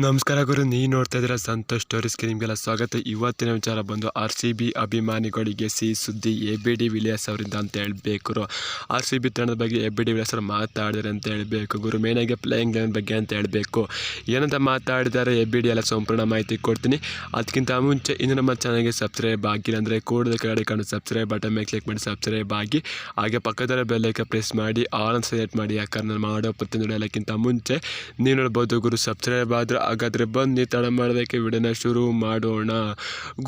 ನಮಸ್ಕಾರ ಗುರು, ನೀವು ನೋಡ್ತಾ ಇದ್ದೀರಾ ಸಂತೋಷ್ ಸ್ಟೋರೀಸ್ಗೆ ನಿಮಗೆಲ್ಲ ಸ್ವಾಗತ. ಇವತ್ತಿನ ವಿಚಾರ ಬಂದು ಆರ್ ಸಿ ಬಿ ಅಭಿಮಾನಿಗಳಿಗೆ ಸಿ ಸುದ್ದಿ ಎ ಬಿ ಡಿ ವಿಲಿಯರ್ಸ್ ಅವರಿಂದ ಅಂತ ಹೇಳಬೇಕು ಆರ್ ಸಿ ಬಿ ತಂಡದ ಬಗ್ಗೆ ಎ ಬಿ ಡಿ ವಿಲಿಯರ್ಸ್ ಅವರು ಮಾತಾಡಿದ್ರೆ ಅಂತ ಹೇಳಬೇಕು ಗುರು. ಮೇನಾಗಿ ಪ್ಲೇಯಿಂಗ್ ಲೆವೆನ್ ಬಗ್ಗೆ ಅಂತ ಹೇಳಬೇಕು. ಏನಂತ ಮಾತಾಡಿದ್ದಾರೆ ಎ ಬಿ ಡಿ ಎಲ್ಲ ಸಂಪೂರ್ಣ ಮಾಹಿತಿ ಕೊಡ್ತೀನಿ. ಅದಕ್ಕಿಂತ ಮುಂಚೆ ಇನ್ನು ನಮ್ಮ ಚಾನಲ್ಗೆ ಸಬ್ಸ್ಕ್ರೈಬ್ ಆಗಿಲ್ಲ ಅಂದರೆ ಕೂಡದ ಕಡೆ ಕಂಡು ಸಬ್ಸ್ಕ್ರೈಬ್ ಬಟನ್ ಮೇಲೆ ಕ್ಲಿಕ್ ಮಾಡಿ ಸಬ್ಸ್ಕ್ರೈಬ್ ಆಗಿ. ಹಾಗೆ ಪಕ್ಕದಲ್ಲೇ ಬೆಲ್ಲೈಕ ಪ್ರೆಸ್ ಮಾಡಿ ಆಲ್ ಸೆಲೆಕ್ಟ್ ಮಾಡಿ ಯಾಕಂದ್ರೆ ನಾನು ಮಾಡೋ ಪ್ರತಿಯೊಂದು ಎಲ್ಲಕ್ಕಿಂತ ಮುಂಚೆ. ನೀವು ನೋಡ್ಬೋದು ಗುರು ಸಬ್ಸ್ಕ್ರೈಬ್ ಆದ್ರೆ ಹಾಗಾದರೆ ಬನ್ನಿ ತಡ ಮಾಡೋದಕ್ಕೆ ವಿಡನ ಶುರು ಮಾಡೋಣ.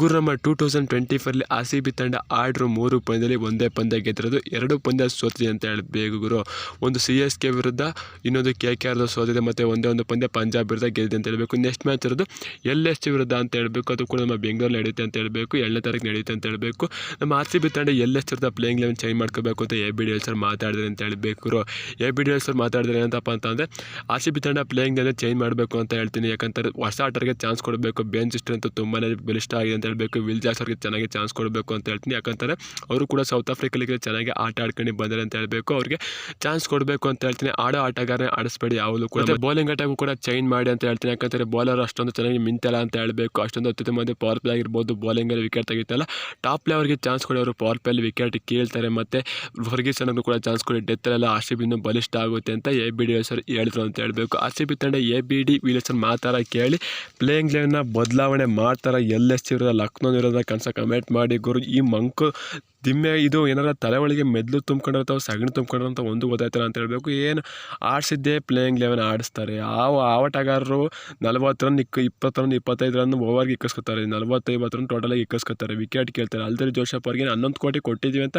ಗುರು ನಮ್ಮ ಟೂ ತೌಸಂಡ್ ಟ್ವೆಂಟಿ ಫೋರ್ಲಿ ಆರ್ ಸಿ ಬಿ ತಂಡ ಆಡ್ರು ಮೂರು ಪಂದ್ಯದಲ್ಲಿ ಒಂದೇ ಪಂದ್ಯ ಗೆದ್ದಿರೋದು ಎರಡು ಪಂದ್ಯ ಸೋತಿದೆ ಅಂತ ಹೇಳಬೇಕು ಗುರು. ಒಂದು ಸಿ ಎಸ್ ಕೆ ವಿರುದ್ಧ, ಇನ್ನೊಂದು ಕೆ ಕೆ ಆರ್ ಸೋತಿದೆ, ಮತ್ತು ಒಂದೇ ಒಂದು ಪಂದ್ಯ ಪಂಜಾಬ್ ವಿರುದ್ಧ ಗೆದ್ದಿದೆ ಅಂತ ಹೇಳಬೇಕು. ನೆಕ್ಸ್ಟ್ ಮ್ಯಾಚ್ ಇರೋದು ಎಲ್ ಎಸ್ ವಿರುದ್ಧ ಅಂತ ಹೇಳಬೇಕು. ಅದು ಕೂಡ ನಮ್ಮ ಬೆಂಗಳೂರಲ್ಲಿ ನಡೆಯುತ್ತೆ ಅಂತ ಹೇಳಬೇಕು. ಏಳನೇ ತಾರೀಕು ನಡೆಯುತ್ತೆ ಅಂತ ಹೇಳಬೇಕು. ನಮ್ಮ ಆರ್ ಸಿ ಬಿ ತಂಡ ಎಲ್ ಎಸ್ ವಿರುದ್ಧ ಪ್ಲೇಯಿಂಗ್ ಲೆವೆನ್ ಚೇಂಜ್ ಮಾಡ್ಕೋಬೇಕು ಅಂತ A B D L sir ಮಾತಾಡಿದ್ರೆ ಅಂತ ಹೇಳಬೇಕು A B D L sir ಮಾತಾಡಿದ್ರೆ ಏನಂತಪ್ಪ ಅಂತಂದರೆ, ಆರ್ ಸಿ ಬಿ ತಂಡ ಪ್ಲೇಯಿಂಗ್ ಲೆವೆನ್ ಚೇಂಜ್ ಮಾಡಬೇಕು ಅಂತ ಹೇಳ್ತೀನಿ. ಯಾಕಂತಾರೆ ಹೊಸ ಆಟರಿಗೆ ಚಾನ್ಸ್ ಕೊಡಬೇಕು ಬೆಂಚ್ ಸ್ಟ್ರೆಂತ್ ತುಂಬಾ ಬಲಿಷ್ಠ ಆಗಿದೆ ಅಂತ ಹೇಳಬೇಕು ವಿಲ್ ಜಾಕ್ಸ್ ಅವ್ರಿಗೆ ಚೆನ್ನಾಗಿ ಚಾನ್ಸ್ ಕೊಡಬೇಕು ಅಂತ ಹೇಳ್ತೀನಿ. ಯಾಕಂತಾರೆ ಅವರು ಕೂಡ ಸೌತ್ ಆಫ್ರಿಕಾ ಚೆನ್ನಾಗಿ ಆಟ ಆಡ್ಕೊಂಡು ಬಂದರೆ ಅಂತ ಹೇಳಬೇಕು. ಅವ್ರಿಗೆ ಚಾನ್ಸ್ ಕೊಡಬೇಕು ಅಂತ ಹೇಳ್ತೀನಿ. ಆಡೋ ಆಟಗಾರನೇ ಆಡಿಸ್ಬೇಡಿ ಯಾವಾಗಲೂ ಕೂಡ. ಬೌಲಿಂಗ್ ಆಟಗೂ ಕೂಡ ಚೇಂಜ್ ಮಾಡಿ ಅಂತ ಹೇಳ್ತೀನಿ. ಯಾಕಂದರೆ ಬೌಲರ್ ಅಷ್ಟೊಂದು ಚೆನ್ನಾಗಿ ಮಿಂತಲ್ಲ ಅಂತ ಹೇಳಬೇಕು. ಅಷ್ಟೊಂದು ಅತ್ಯುತ್ತಮ ಪವರ್ ಪ್ಲೇ ಆಗಿರ್ಬೋದು ಬೌಲಿಂಗಲ್ಲಿ ವಿಕೆಟ್ ತೆಗಿತಲ್ಲ. ಟಾಪ್ ಪ್ಲೇ ಅವರಿಗೆ ಚಾನ್ಸ್ ಕೊಡಿ ಅವರು ಪವರ್ ಪ್ಲೇಲಿ ವಿಕೆಟ್ ಕೇಳ್ತಾರೆ. ಮತ್ತು ಅನ್ನೋದು ಕೂಡ ಚಾನ್ಸ್ ಕೊಡಿ ಡೆತ್ತಲ್ಲೆಲ್ಲ ಆರ್ ಸಿ ಇನ್ನೂ ಬಲಿಷ್ಠ ಆಗುತ್ತೆ ಅಂತ ಎ ಬಿ ಡಿ ಸರ್ ಹೇಳಿದ್ರು ಅಂತ ಹೇಳಬೇಕು. ಆರ್ ಸಿ ಬಿ ತಂಡ ಎ ಬಿ ಡಿ ವಿಲಿಯರ್ಸನ್ ಮಾತಾಡ ಕೇಳಿ ಪ್ಲೇಯಿಂಗ್ ಲೆವೆನ್ನ ಬದಲಾವಣೆ ಮಾಡ್ತಾರೆ ಎಲ್ ಎಸ್ ಇರೋದ ಲಕ್ನೋ ಇರೋದ ಕನಸ ಕಮೆಂಟ್ ಮಾಡಿ, ಗುರು ಈ ಮಂಕು ದಿಮ್ಮೆ ಇದು ಏನಾರ ತಲೆ ಒಳಗೆ ಮೆದ್ಲು ತುಂಬ್ಕೊಂಡಿರ್ತಾವೆ ಸಗಣಿ ತುಂಬ್ಕೊಂಡಿರಂತ ಒಂದು ಗೊತ್ತಾಯ್ತಲ್ಲ ಅಂತ ಹೇಳಬೇಕು. ಏನು ಆಡಿಸಿದ್ದೇ ಪ್ಲೇಯಿಂಗ್ ಲೆವೆನ್ ಆಡಿಸ್ತಾರೆ. ಆ ಆಟಗಾರರು ನಲ್ವತ್ತು ರನ್ ಇಕ್ಕ ಇಪ್ಪತ್ತು ರನ್ ಇಪ್ಪತ್ತೈದು ರನ್ ಓವರ್ಗೆ ಇಕ್ಕಿಸ್ಕೊತಾರೆ. ನಲ್ವತ್ತೈವತ್ತು ರನ್ ಟೋಟಲಾಗಿ ಇಕ್ಕಿಸ್ಕೊತಾರೆ. ವಿಕೆಟ್ ಕೇಳ್ತಾರೆ. ಅಲ್ದರಿ ಜೋಶಪ್ ಅವ್ರಿಗೆ ಹನ್ನೊಂದು ಕೋಟಿ ಕೊಟ್ಟಿದ್ದೀವಿ ಅಂತ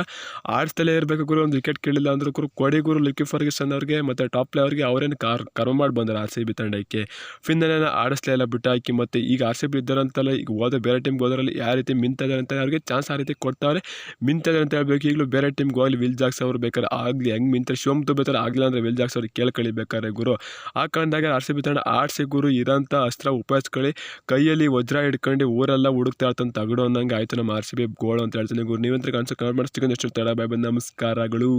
ಆಡಿಸ್ತಲೇ ಇರಬೇಕು ಗುರು. ಒಂದು ವಿಕೆಟ್ ಕೇಳಿಲ್ಲ ಅಂದ್ರೆ ಗುರು. ಕೊಡಿ ಗುರು ಲಿಕ್ಕಿ ಫರ್ಗಿಸನ್ ಅವ್ರಿಗೆ ಮತ್ತು ಟಾಪ್ ಪ್ಲೇ ಅವ್ರಿಗೆ ಅವರೇನು ಕಾರ್ ಕರ್ಮ ಮಾಡಿ ಬಂದರು ಆರ್ ಸಿ ಬಿ ತಂಡಕ್ಕೆ. ಫಿನ್ನಲ್ಲೆಲ್ಲ ಆಡಿಸ್ಲೇ ಇಲ್ಲ ಬಿಟ್ಟು ಹಾಕಿ ಮತ್ತು ಈಗ ಆರ್ ಸಿ ಬಿ ಇದ್ದಾರಂತಲ್ಲ, ಈಗ ಹೋದ ಬೇರೆ ಟೀಮ್ಗೆ ಹೋದ್ರಲ್ಲಿ ಯಾವ ರೀತಿ ಮಿಂತಿದ್ದಾರೆ ಅಂತ ಅವ್ರಿಗೆ ಚಾನ್ಸ್ ಆ ರೀತಿ ಕೊಡ್ತಾರೆ ಮಿಂತಿದ್ದಾರೆ ಅಂತ ಹೇಳ್ಬೇಕು. ಈಗಲೂ ಬೇರೆ ಟೀಮ್ಗೆ ಹೋಗಲಿ ವಿಲ್ ಜಾಕ್ಸ್ ಅವರು ಬೇಕಾದ್ರೆ ಆಗಲಿ. ಹೆಂಗೆ ಮಿಂತ ಶಿವಮ್ ಬೇಕಾದ್ರೆ ಆಗಲಿಲ್ಲ ಅಂದರೆ ವಿಲ್ ಜಾಕ್ಸ್ ಅವ್ರಿಗೆ ಕೇಳ್ಕೊಳ್ಳಿ ಬೇಕಾದ್ರೆ ಗುರು. ಆ ಕಾರಣದಾಗ ಆರ್ ಸಿ ಬಿ ತಂಡ ಆರ್ಸಿ ಗುರು ಇರೋಂಥ ಅಸ್ತ್ರ ಉಪಯೋಗಿಸ್ಕೊಳ್ಳಿ. ಕೈಯಲ್ಲಿ ವಜ್ರ ಹಿಡ್ಕೊಂಡು ಊರೆಲ್ಲ ಹುಡುಕ್ತಾ ಇರ್ತಂತ ತಗಡು ಅನ್ನಂಗೆ ಆಯಿತು ನಮ್ಮ ಆರ್ ಸಿ ಬಿ ಗೋಳು ಅಂತ ಹೇಳ್ತೀನಿ ಗುರು. ನೀವಂತ ಕನ್ಸು ಕಮೆಂಟ್ ಮಾಡಿಸ್ತೀನಿ ಎಷ್ಟು ತಡ ಬಾಯ್ ನಮಸ್ಕಾರಗಳು.